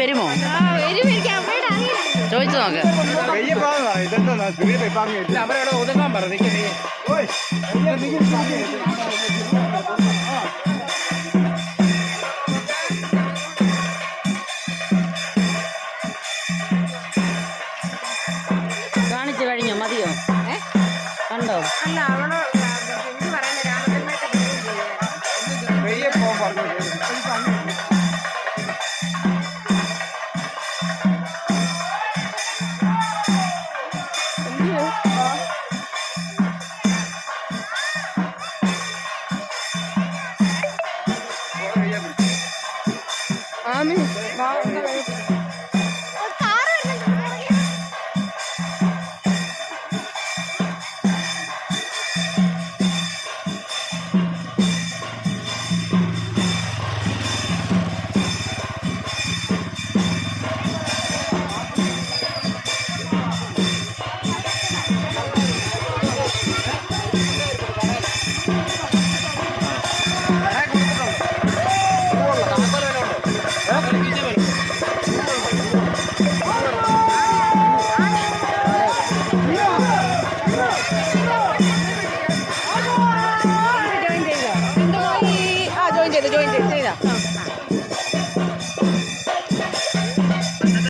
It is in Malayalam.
വരുമോ? ചോദിച്ചു നോക്ക്. കാണിച്ചു കഴിഞ്ഞോ? മതിയോ? കണ്ടോ? അല്ല അവിടെ స్వామి